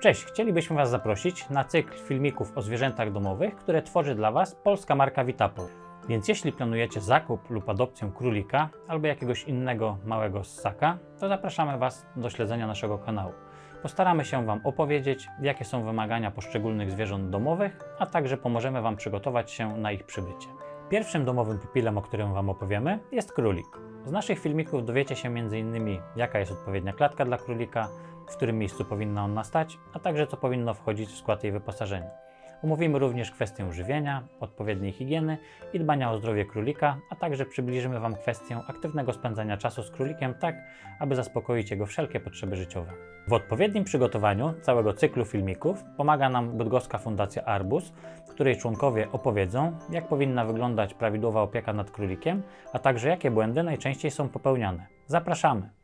Cześć, chcielibyśmy Was zaprosić na cykl filmików o zwierzętach domowych, które tworzy dla Was polska marka Vitapol. Więc jeśli planujecie zakup lub adopcję królika albo jakiegoś innego małego ssaka, to zapraszamy Was do śledzenia naszego kanału. Postaramy się Wam opowiedzieć, jakie są wymagania poszczególnych zwierząt domowych, a także pomożemy Wam przygotować się na ich przybycie. Pierwszym domowym pupilem, o którym Wam opowiemy, jest królik. Z naszych filmików dowiecie się m.in. jaka jest odpowiednia klatka dla królika, w którym miejscu powinna ona stać, a także co powinno wchodzić w skład jej wyposażenia. Omówimy również kwestię żywienia, odpowiedniej higieny i dbania o zdrowie królika, a także przybliżymy Wam kwestię aktywnego spędzania czasu z królikiem tak, aby zaspokoić jego wszelkie potrzeby życiowe. W odpowiednim przygotowaniu całego cyklu filmików pomaga nam bydgoska Fundacja Arbus, której członkowie opowiedzą, jak powinna wyglądać prawidłowa opieka nad królikiem, a także jakie błędy najczęściej są popełniane. Zapraszamy!